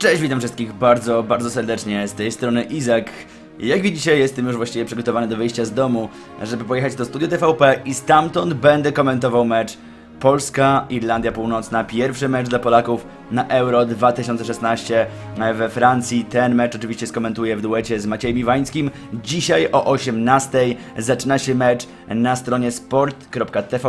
Cześć, witam wszystkich bardzo, bardzo serdecznie. Z tej strony Izak. Jak widzicie, jestem już właściwie przygotowany do wyjścia z domu, żeby pojechać do studio TVP i stamtąd będę komentował mecz Polska-Irlandia Północna. Pierwszy mecz dla Polaków na Euro 2016 we Francji. Ten mecz oczywiście skomentuję w duecie z Maciejem Iwańskim. Dzisiaj o 18 zaczyna się mecz na stronie sport.tvp.pl.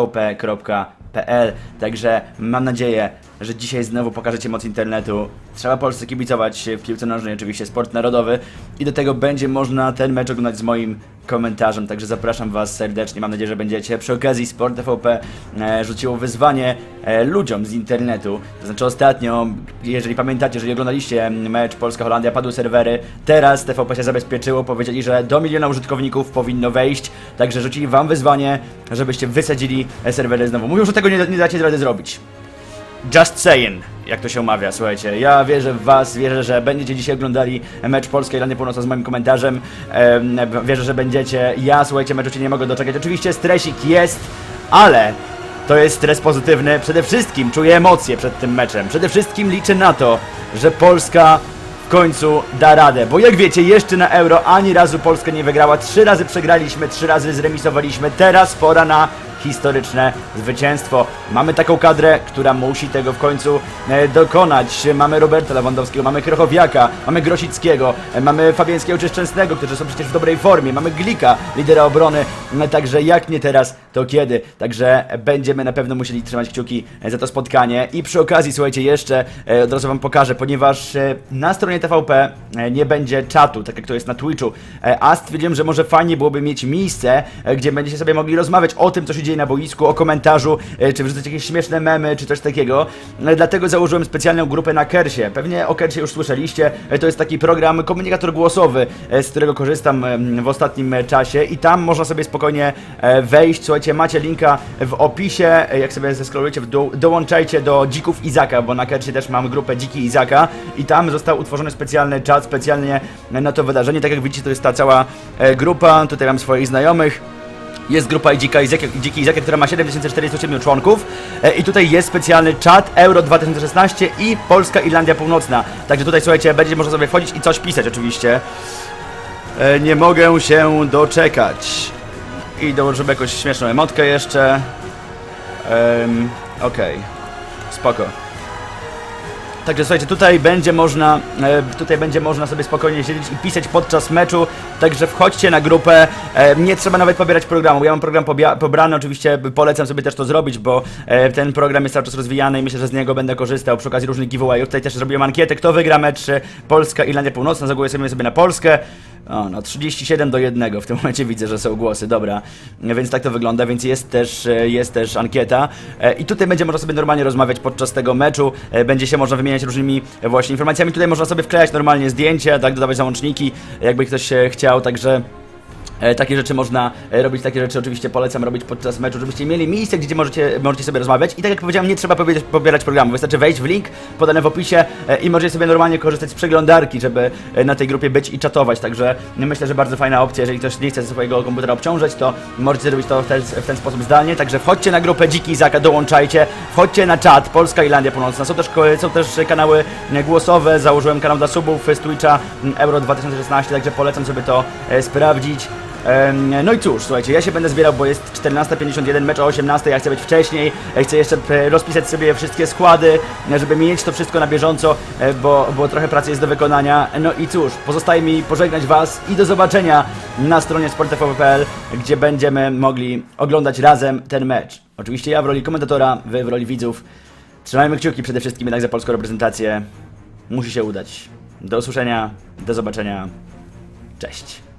Także mam nadzieję, że dzisiaj znowu pokażecie moc internetu. Trzeba Polsce kibicować w piłce nożnej, oczywiście sport narodowy i do tego będzie można ten mecz oglądać z moim komentarzem, także zapraszam Was serdecznie, mam nadzieję, że będziecie. Przy okazji Sport TVP e, rzuciło wyzwanie e, ludziom z internetu, to znaczy ostatnio, jeżeli pamiętacie, jeżeli oglądaliście mecz Polska-Holandia, padły serwery, teraz TVP się zabezpieczyło, powiedzieli, że do miliona użytkowników powinno wejść, także rzucili Wam wyzwanie, żebyście wysadzili serwery znowu. Mówią, że tego nie, nie dacie rady zrobić. Just saying, jak to się omawia, słuchajcie. Ja wierzę w Was, wierzę, że będziecie dzisiaj oglądali mecz Polska Irlandia Północna z moim komentarzem. Em, wierzę, że będziecie. Ja, słuchajcie, meczu się nie mogę doczekać. Oczywiście stresik jest, ale to jest stres pozytywny. Przede wszystkim czuję emocje przed tym meczem. Przede wszystkim liczę na to, że Polska w końcu da radę. Bo jak wiecie, jeszcze na Euro ani razu Polska nie wygrała. Trzy razy przegraliśmy, trzy razy zremisowaliśmy. Teraz pora na historyczne zwycięstwo. Mamy taką kadrę, która musi tego w końcu e, dokonać. Mamy Roberta Lewandowskiego, mamy Krychowiaka, mamy Grosickiego, e, mamy Fabiańskiego czy Szczęsnego, którzy są przecież w dobrej formie, mamy Glika, lidera obrony, e, także jak nie teraz, to kiedy? Także będziemy na pewno musieli trzymać kciuki e, za to spotkanie i przy okazji, słuchajcie, jeszcze od razu wam pokażę, ponieważ na stronie TVP nie będzie czatu, tak jak to jest na Twitchu, a stwierdziłem, że może fajnie byłoby mieć miejsce, gdzie będziecie sobie mogli rozmawiać o tym, co się dzieje na boisku, o komentarzu, e, czy wrzucać jakieś śmieszne memy, czy coś takiego. E, Dlatego założyłem specjalną grupę na Kersie. Pewnie o Kersie już słyszeliście. E, To jest taki program, komunikator głosowy, z którego korzystam w ostatnim czasie i tam można sobie spokojnie wejść. Słuchajcie, macie linka w opisie. Jak sobie zeskrolujecie w dół, dołączajcie do Dzików Izaka, bo na Kersie też mam grupę Dziki Izaka i tam został utworzony specjalny czat, specjalnie na to wydarzenie. Tak jak widzicie, to jest ta cała grupa. Tutaj mam swoich znajomych. Jest grupa Dzika Izaka, Dziki która ma 7407 członków e, i tutaj jest specjalny czat Euro 2016 i Polska Irlandia Północna. Także tutaj słuchajcie, będzie można sobie wchodzić i coś pisać oczywiście. E, nie mogę się doczekać. I dołożymy jakąś śmieszną emotkę jeszcze. Um, Okej, spoko. Także słuchajcie, tutaj będzie można, e, tutaj będzie można sobie spokojnie siedzieć i pisać podczas meczu, także wchodźcie na grupę, e, nie trzeba nawet pobierać programu, ja mam program pobrany, oczywiście polecam sobie też to zrobić, bo e, ten program jest cały czas rozwijany i myślę, że z niego będę korzystał. Przy okazji różnych giveawayów, tutaj też zrobiłem ankietę, kto wygra mecz Polska, Irlandia Północna, zagłosujemy sobie na Polskę, o, no 37 do 1 w tym momencie widzę, że są głosy, dobra. Więc tak to wygląda, więc jest też, jest też ankieta. I tutaj będzie można sobie normalnie rozmawiać podczas tego meczu. Będzie się można wymieniać różnymi e, właśnie informacjami. Tutaj można sobie wklejać normalnie zdjęcia, tak, dodawać załączniki, jakby ktoś e, chciał, także. E, Takie rzeczy można e, robić, takie rzeczy oczywiście polecam robić podczas meczu, żebyście mieli miejsce, gdzie możecie, możecie sobie rozmawiać. I tak jak powiedziałem, nie trzeba pobierać, programu, wystarczy wejść w link podany w opisie e, i możecie sobie normalnie korzystać z przeglądarki, żeby na tej grupie być i czatować. Także myślę, że bardzo fajna opcja. Jeżeli ktoś nie chce swojego komputera obciążać, to możecie zrobić to w ten, w ten sposób zdalnie. Także wchodźcie na grupę Dziki Izaka, dołączajcie, wchodźcie na czat Polska Irlandia Północna. Są też, są też kanały głosowe, założyłem kanał dla subów z Twitcha Euro 2016, także polecam sobie to sprawdzić. No i cóż, słuchajcie, ja się będę zbierał, bo jest 14.51, mecz o 18, ja chcę być wcześniej, ja chcę jeszcze e, rozpisać sobie wszystkie składy, e, żeby mieć to wszystko na bieżąco, e, bo, bo trochę pracy jest do wykonania. No i cóż, pozostaje mi pożegnać Was i do zobaczenia na stronie sportfv.pl, gdzie będziemy mogli oglądać razem ten mecz. Oczywiście ja w roli komentatora, Wy w roli widzów. Trzymajmy kciuki przede wszystkim jednak za polską reprezentację. Musi się udać. Do usłyszenia, do zobaczenia. Cześć.